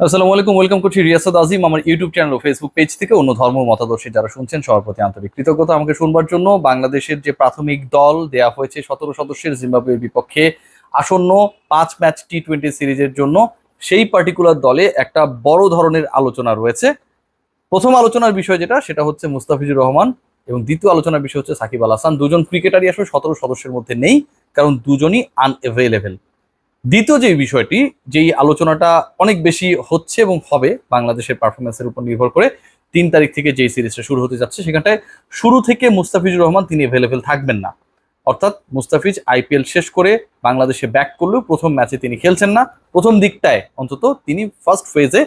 আসসালামু আলাইকুম, ওয়েলকাম করছি রিয়াসাদ আজিম আমার ইউটিউব চ্যানেল ও ফেসবুক পেজ থেকে অন্য ধর্ম মতাদর্শী যারা শুনছেন, সবার প্রতি আন্তরিক কৃতজ্ঞতা আমাকে শুনবার জন্য। বাংলাদেশের যে প্রাথমিক দল দেয়া হয়েছে সতেরো সদস্যের, জিম্বাবুয়ের বিপক্ষে আসন্ন পাঁচ ম্যাচ টি টোয়েন্টি সিরিজের জন্য, সেই পার্টিকুলার দলে একটা বড় ধরনের আলোচনা রয়েছে। প্রথম আলোচনার বিষয় যেটা, সেটা হচ্ছে মুস্তাফিজুর রহমান এবং দ্বিতীয় আলোচনার বিষয় হচ্ছে সাকিব আল হাসান। দুজন ক্রিকেটারই আসলে সতেরো সদস্যের মধ্যে নেই, কারণ দুজনই আনএভেলেবেল দ্বিতীয় যে বিষয়টি, যেই আলোচনাটা অনেক বেশি হচ্ছে এবং হবে বাংলাদেশের পারফরমেন্সের উপর নির্ভর করে, তিন তারিখ থেকে যেই সিরিজটা শুরু হতে যাচ্ছে, সেখানটায় শুরু থেকে মুস্তাফিজুর রহমান তিনি অ্যাভেলেবেল থাকবেন না। অর্থাৎ মুস্তাফিজ আইপিএল শেষ করে বাংলাদেশে ব্যাক করলেও প্রথম ম্যাচে তিনি খেলছেন না। প্রথম দিকটায় অন্তত তিনি ফার্স্ট ফেজে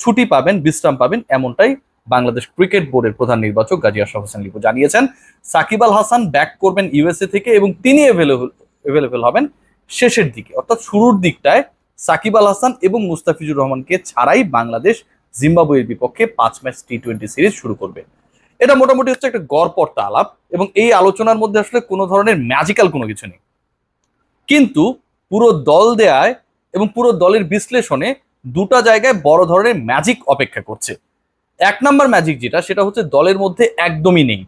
ছুটি পাবেন, বিশ্রাম পাবেন এমনটাই বাংলাদেশ ক্রিকেট বোর্ডের প্রধান নির্বাচক গাজী আশরাফ হোসেন লিপু জানিয়েছেন। সাকিব আল হাসান ব্যাক করবেন ইউএসএ থেকে এবং তিনি অ্যাভেলেবল অ্যাভেলেবল হবেন শেষের দিকে, অর্থাৎ শুরুর দিকটায় সাকিব আল হাসান এবং মুস্তাফিজুর রহমানকে ছাড়াই বাংলাদেশ জিম্বাবুয়ের বিপক্ষে পাঁচ ম্যাচ টি টোয়েন্টি সিরিজ শুরু করবে। এটা মোটামুটি হচ্ছে একটা গড়পড়তা আলাপ এবং এই আলোচনার মধ্যে আসলে কোনো ধরনের ম্যাজিক্যাল কোনো কিছু নেই। কিন্তু পুরো দল দেয়ায় এবং পুরো দলের বিশ্লেষণে দুটা জায়গায় বড় ধরনের ম্যাজিক অপেক্ষা করছে। এক নম্বর ম্যাজিক যেটা, সেটা হচ্ছে দলের মধ্যে একদমই নেই।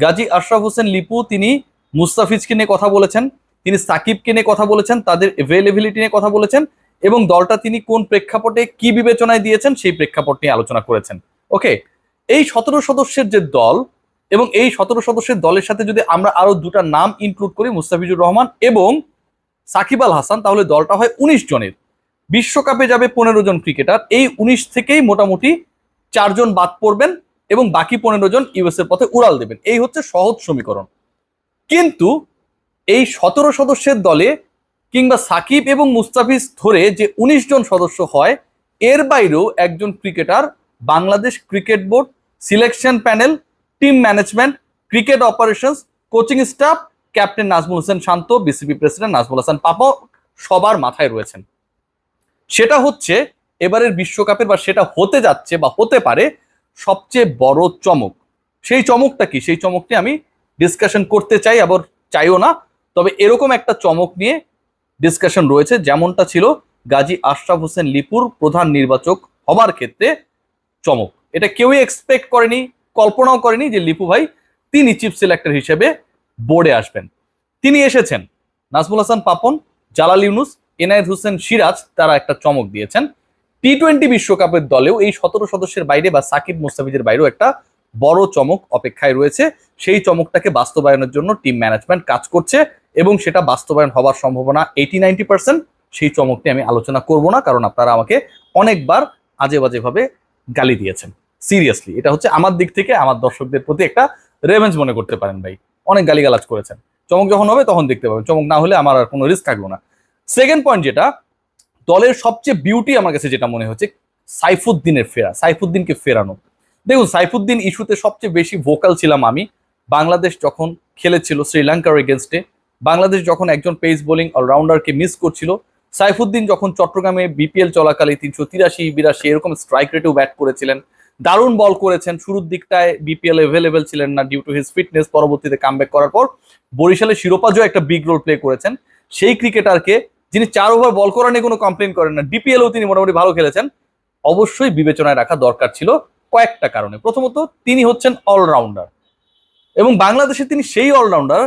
গাজী আশরাফ হোসেন লিপু, তিনি মুস্তাফিজকে নিয়ে কথা বলেছেন। তিনি সাকিবকে নিয়ে কথা বলেছেন, তাদের অ্যাভেলেবিলিটি নিয়ে কথা বলেছেন, এবং দলটা তিনি কোন প্রেক্ষাপটে কি বিবেচনায় দিয়েছেন সেই প্রেক্ষাপট নিয়ে আলোচনা করেছেন। ওকে এই সতেরো সদস্যের যে দল এবং এই সতেরো সদস্যের দলের সাথে যদি আমরা আরও দুটা নাম ইনক্লুড করি, মুস্তাফিজুর রহমান এবং সাকিব আল হাসান, তাহলে দলটা হয় উনিশ জনের। বিশ্বকাপে যাবে পনেরো জন ক্রিকেটার, এই উনিশ থেকেই মোটামুটি চারজন বাদ পড়বেন এবং বাকি পনেরো জন ইউএস এর পথে উড়াল দেবেন। এই হচ্ছে সহজ সমীকরণ। কিন্তু এই সতেরো সদস্যের দলে কিংবা সাকিব এবং মুস্তাফিজ ধরে যে উনিশ জন সদস্য হয়, এর বাইরেও একজন cricketer Bangladesh cricket board, selection panel, team management, cricket operations, coaching staff, captain Najmul Hossain Shanto, BCB president Najmul Hasan Papa সবার মাথায় রয়েছেন। সেটা হচ্ছে এবারের বিশ্বকাপের বা সেটা হতে যাচ্ছে বা হতে পারে সবচেয়ে বড় চমক। সেই চমকটা কি? সেই চমকটি আমি ডিসকাশন করতে চাই, আবার চাইও না। তবে এরকম একটা চমক নিয়ে ডিসকাশন রয়েছে, যেমনটা ছিল গাজী আশরাফ হোসেন লিপুর প্রধান নির্বাচক হবার ক্ষেত্রে চমক। এটা কেউই এক্সপেক্ট করেনি, কল্পনাও করেনি যে লিপু ভাই তিনি চিফ সিলেক্টর হিসেবে বোর্ডে আসবেন। তিনি এসেছেন, নাজমুল হাসান পাপন, জালাল ইউনুস, এনায়েত হোসেন সিরাজ, তারা একটা চমক দিয়েছেন। টি টোয়েন্টি বিশ্বকাপের দলেও এই সতেরো সদস্যের বাইরে বা সাকিব মুস্তাফিজের বাইরেও একটা বড় চমক অপেক্ষায় রয়েছে। সেই চমকটাকে বাস্তবায়নের জন্য টিম ম্যানেজমেন্ট কাজ করছে। এবং সেটা বাস্তবায়ন হবার সম্ভাবনা এইটি নাইনটি পার্সেন্ট সেই চমকটি আমি আলোচনা করব না, কারণ আপনারা আমাকে অনেকবার আজে বাজেভাবে গালি দিয়েছেন। সিরিয়াসলি এটা হচ্ছে আমার দিক থেকে, আমার দর্শকদের প্রতি একটা রেভেঞ্জ মনে করতে পারেন ভাই। অনেক গালিগালাজ করেছেন। চমক যখন হবে তখন দেখতে পাবেন। চমক না হলে আমার আর কোনো রিস্ক থাকল না। সেকেন্ড পয়েন্ট যেটা, দলের সবচেয়ে বিউটি আমার কাছে যেটা মনে হচ্ছে, সাইফুদ্দিনের ফেরা, সাইফুদ্দিনকে ফেরানো। দেখুন, সাইফুদ্দিন ইস্যুতে সবচেয়ে বেশি ভোকাল ছিলাম আমি। বাংলাদেশ যখন খেলেছিল শ্রীলঙ্কার এগেনস্টে বাংলাদেশ যখন একজন পেস বোলিং অলরাউন্ডারকে মিস করছিল, সাইফুদ্দিন যখন চট্টগ্রামে বিপিএল চলাকালে তিনশো তিরাশি, বিরাশি, এরকম স্ট্রাইক রেটেও ব্যাট করেছিলেন। দারুণ বল করেছেন, শুরুর দিকটায় বিপিএল অ্যাভেলেবেল ছিলেন না ডিউ টু হিজ ফিটনেস পরবর্তীতে কামব্যাক করার পর বরিশালে শিরোপা জয় একটা বিগ রোল প্লে করেছেন। সেই ক্রিকেটারকে যিনি চার ওভার বল করা নিয়ে কোনো কমপ্লেন করেন না ডিপিএলও তিনি মোটামুটি ভালো খেলেছেন। অবশ্যই বিবেচনায় রাখা দরকার ছিল কয়েকটা কারণে। প্রথমত, তিনি হচ্ছেন অলরাউন্ডার এবং বাংলাদেশে তিনি সেই অলরাউন্ডার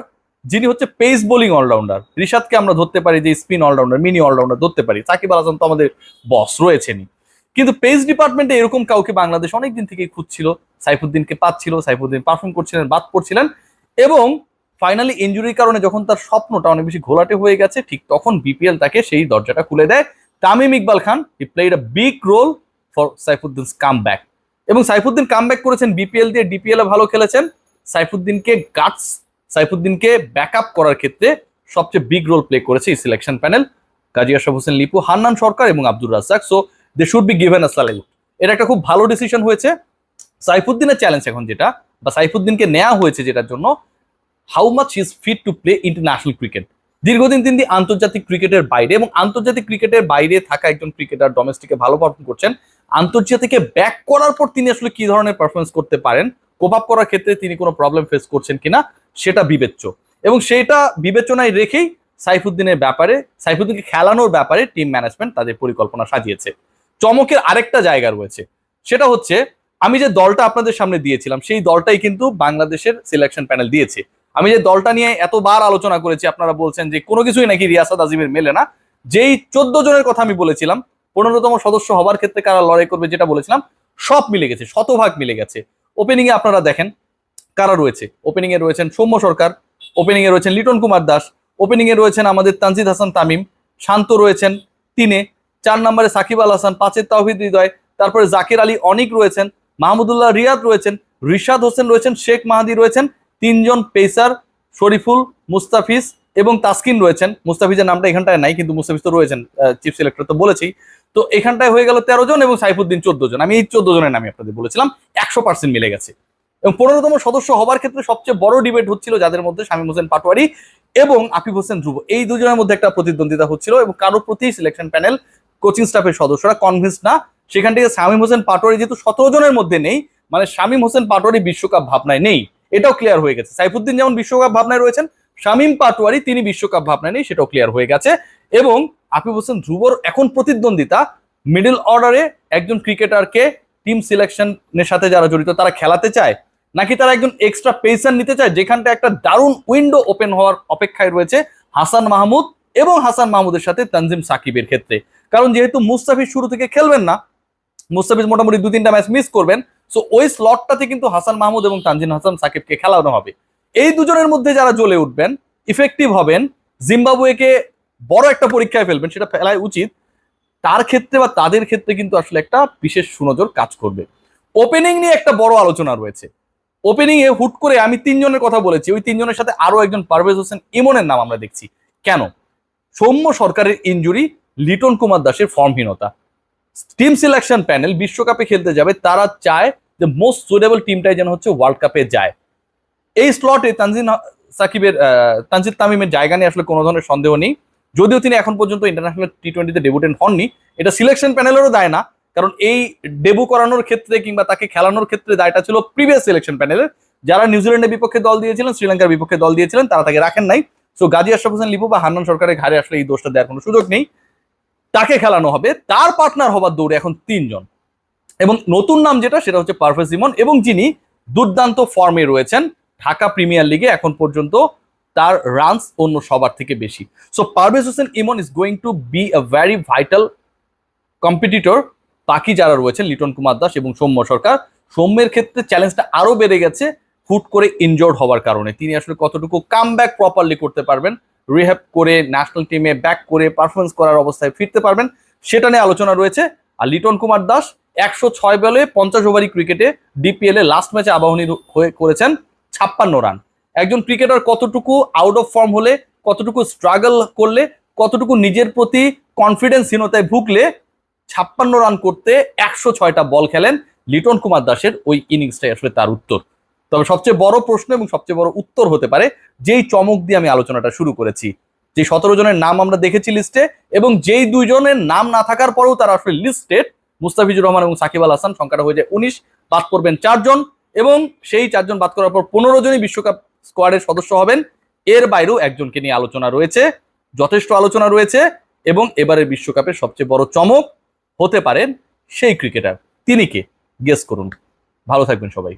যিনি হচ্ছে পেস বোলিং অলরাউন্ডার রিশাদকে আমরা ধরতে পারি যে স্পিন অলরাউন্ডার মিনি অলরাউন্ডার ধরতে পারি। সাকিব আল হাসান তো আমাদের বস রয়েছেনই। কিন্তু পেস ডিপার্টমেন্টে এরকম কাউকে বাংলাদেশ অনেকদিন থেকেই খুঁজছিল। সাইফুদ্দিনকে পাচ্ছিল, সাইফুদ্দিন পারফর্ম করছিলেন, বাদ পড়ছিলেন। এবং ফাইনালি ইঞ্জুরির কারণে যখন তার স্বপ্নটা অনেক বেশি ঘোলাটে হয়ে গেছে, ঠিক তখন বিপিএল তাকে সেই দরজাটা খুলে দেয়। Tamim Iqbal Khan he played a big role for Saifuddin come back এবং সাইফুদ্দিন কাম ব্যাক করেছেন বিপিএল দিয়ে ডিপিএল ভালো খেলেছেন। সাইফুদ্দিনকে গাটস সাইফুদ্দিনকে ব্যাকআপ করার ক্ষেত্রে সবচেয়ে বিগ রোল প্লে করেছে এই সিলেকশন প্যানেল গাজী আশরাফ হোসেন, লিপু, হান্নান সরকার এবং Abdur Razzak. So they should be given a এটা একটা খুব ভালো ডিসিশন হয়েছে। সাইফুদ্দিনের চ্যালেঞ্জ এখন যেটা, বা সাইফুদ্দিনকে নেওয়া হয়েছে যেটার জন্য how much is fit to play international cricket দীর্ঘদিন তিনি আন্তর্জাতিক ক্রিকেটের বাইরে এবং আন্তর্জাতিক ক্রিকেটের বাইরে থাকা একজন ক্রিকেটার ডোমেস্টিকে ভালো পারফর্ম করছেন। আন্তর্জাতিকে ব্যাক করার পর তিনি আসলে কি ধরনের পারফরমেন্স করতে পারেন? কোপ আপ করার ক্ষেত্রে তিনি কোনো প্রবলেম ফেস করছেন কিনা? সেটা বিবেচ্য। এবং সেটা বিবেচনায় রেখেই সাইফুদ্দিনের ব্যাপারে, সাইফুদ্দিনকে খেলানোর ব্যাপারে টিম ম্যানেজমেন্ট তাদের পরিকল্পনা সাজিয়েছে। চমকের আরেকটা জায়গা রয়েছে, সেটা হচ্ছে আমি যে দলটা আপনাদের সামনে দিয়েছিলাম, সেই দলটাই কিন্তু বাংলাদেশের সিলেকশন প্যানেল দিয়েছে। আমি যে দলটা নিয়ে এতবার আলোচনা করেছি, আপনারা বলছেন যে কোনো কিছুই নাকি রিয়াসাদ আজিমের মেলে না। যেই চোদ্দ জনের কথা আমি বলেছিলাম, পনেরোতম সদস্য হবার ক্ষেত্রে কারা লড়াই করবে যেটা বলেছিলাম, সব মিলে গেছে, শতভাগ মিলে গেছে। ওপেনিং এ আপনারা দেখেন কারা রয়েছে? ওপেনিং এ রয়েছেন সৌম্য সরকার ওপেনিং এ রয়েছেন লিটন কুমার দাস ওপেনিং এ রয়েছেন আমাদের তানজিদ হাসান তামিম, শান্ত রয়েছেন তিনে, চার নম্বরে সাকিব আল হাসান, পাঁচের তাওহিদ হৃদয়, তারপরে জাকির আলী অনিক রয়েছেন, মাহমুদুল্লাহ রিয়াদ রয়েছেন, রিশাদ হোসেন রয়েছেন, শেখ মাহাদি রয়েছেন, তিনজন পেসার শরীফুল মুস্তাফিজ এবং তাসকিন রয়েছেন। মুস্তাফিজের নামটা এখানটায় নাই, কিন্তু মুস্তাফিজ তো রয়েছেন চিফ সিলেক্টর তো বলেছি। তো এখানটায় হয়ে গেল তেরো জন এবং সাইফুদ্দিন চোদ্দ জন। আমি এই চোদ্দ জনের নামে আপনাদের বলেছিলাম, একশো পার্সেন্ট মিলে গেছে। এবং পনেরোতম সদস্য হবার ক্ষেত্রে সবচেয়ে বড় ডিবেট হচ্ছিল যাদের মধ্যে শামীম হোসেন পাটোয়ারি এবং আফিফ হোসেন ধ্রুব। এই দুজনের মধ্যে একটা প্রতিদ্বন্দ্বিতা হচ্ছিল এবং কারও প্রতি সিলেকশন প্যানেল কোচিং স্টাফের সদস্যরা কনভিন্স না। সেখান থেকে শামীম হোসেন পাটোয়ারি যেহেতু সতেরো জনের মধ্যে নেই মানে শামীম হোসেন পাটোয়ারি বিশ্বকাপ ভাবনায় নেই। এটাও ক্লিয়ার হয়ে গেছে। সাইফুদ্দিন যেমন বিশ্বকাপ ভাবনায় রয়েছেন, শামীম পাটোয়ারি তিনি বিশ্বকাপ ভাবনায় নেই, সেটাও ক্লিয়ার হয়ে গেছে। এবং আফিফ হোসেন ধ্রুবর এখন প্রতিদ্বন্দ্বিতা। মিডল অর্ডারে একজন ক্রিকেটারকে টিম সিলেকশনের সাথে যারা জড়িত, তারা খেলাতে চায়। নাকি তারা একজন এক্সট্রা পেসার নিতে চায়? যেখানটা একটা দারুণ উইন্ডো ওপেন হওয়ার অপেক্ষায় রয়েছে হাসান মাহমুদ এবং হাসান মাহমুদের সাথে তানজিম সাকিবের ক্ষেত্রে। কারণ যেহেতু মুস্তাফিজ শুরু থেকে খেলবেন না, মুস্তাফিজ মোটামুটি দু, তিনটা ম্যাচ মিস করবেন সো ওই স্লটটাতে কিন্তু হাসান মাহমুদ এবং তানজিম হাসান সাকিবকে খেলানো হবে। এই দুজনের মধ্যে যারা জ্বলে উঠবেন ইফেক্টিভ হবেন, জিম্বাবুয়েকে বড় একটা পরীক্ষায় ফেলবেন, সেটা ফেলাই উচিত, তার ক্ষেত্রে বা তাদের ক্ষেত্রে কিন্তু আসলে একটা বিশেষ সুনজর কাজ করবে। ওপেনিং নিয়ে একটা বড় আলোচনা রয়েছে। ওপেনিং এ হুট করে আমি তিনজনের কথা বলেছি, ওই তিনজনের সাথে আরও একজন পারভেজ হোসেন ইমনের নাম আমরা দেখছি। কেন? সৌম্য সরকারের ইনজুরি লিটন কুমার দাসের ফর্মহীনতা টিম সিলেকশন প্যানেল বিশ্বকাপে খেলতে যাবে, তারা চায় যে মোস্ট সুটেবল টিমটাই যেন হচ্ছে ওয়ার্ল্ড কাপে যায়। এই স্লটে তানজিন সাকিবের তানজিদ তামিমের জায়গা নিয়ে আসলে কোনো ধরনের সন্দেহ নেই। যদিও তিনি এখন পর্যন্ত ইন্টারন্যাশনাল টি টোয়েন্টিতে ডেবুটেন্ট হননি, এটা সিলেকশন প্যানেলেরও দায় না। কারণ এই ডেবু করানোর ক্ষেত্রে কিংবা তাকে খেলানোর ক্ষেত্রে দায়টা ছিল প্রিভিয়াস সিলেকশন প্যানেলের যারা নিউজিল্যান্ডের বিপক্ষে দল দিয়েছিলেন, শ্রীলঙ্কার বিপক্ষে দল দিয়েছিলেন, তারা তাকে রাখেন নাই। সো গাজী আশরাফ হোসেন, লিপু বা হান্নান সরকারের ঘাড়ে আসলে এই দোষটা দেওয়ার কোনো সুযোগ নেই। তাকে খেলানো হবে, তার পার্টনার হবার দৌড়ে এখন তিনজন। এবং নতুন নাম যেটা, সেটা হচ্ছে পারভেজ ইমন এবং যিনি দুর্দান্ত ফর্মে রয়েছেন, ঢাকা প্রিমিয়ার লিগে এখন পর্যন্ত তার রানস অন্য সবার থেকে বেশি। So Parvez Hossain Emon is going to be a very vital competitor বাকি যারা রয়েছেন লিটন কুমার দাস এবং সৌম্য সরকার, সৌম্যের ক্ষেত্রে চ্যালেঞ্জটা আরও বেড়ে গেছে, হুট করে ইনজোর্ড হওয়ার কারণে। তিনি আসলে কতটুকু কাম ব্যাক প্রপারলি করতে পারবেন রিহ্যাব করে ন্যাশনাল টিমে ব্যাক করে পারফরমেন্স করার অবস্থায় ফিরতে পারবেন, সেটা নিয়ে আলোচনা রয়েছে। আর লিটন কুমার দাস একশো ছয় বলে পঞ্চাশ ওভারি ক্রিকেটে ডিপিএল এ লাস্ট ম্যাচে আবাহনী হয়ে করেছেন, ছাপ্পান্ন রান একজন ক্রিকেটার কতটুকু আউট অফ ফর্ম হলে, কতটুকু স্ট্রাগল করলে, কতটুকু নিজের প্রতি কনফিডেন্সহীনতায় ভুগলে ছাপ্পান্ন রান করতে একশো ছয়টা বল খেলেন লিটন কুমার দাসের ওই ইনিংসটাই আসলে তার উত্তর। তবে সবচেয়ে বড় প্রশ্ন এবং সবচেয়ে বড় উত্তর হতে পারে যেই চমক দিয়ে আমি আলোচনাটা শুরু করেছি। যে সতেরো জনের নাম আমরা দেখেছি লিস্টে এবং যেই দুইজনের নাম না থাকার পরেও তারা আসলে লিস্টেড মুস্তাফিজুর রহমান এবং সাকিব আল হাসান, সংখ্যাটা হয়ে যায় উনিশ, বাদ করবেন চারজন এবং সেই চারজন বাদ করার পর পনেরো জনই বিশ্বকাপ স্কোয়াডের সদস্য হবেন। এর বাইরেও একজনকে নিয়ে আলোচনা রয়েছে, যথেষ্ট আলোচনা রয়েছে এবং এবারের বিশ্বকাপের সবচেয়ে বড় চমক হতে পারেন সেই ক্রিকেটার। তিনি কে? গেস করুন। ভালো থাকবেন সবাই।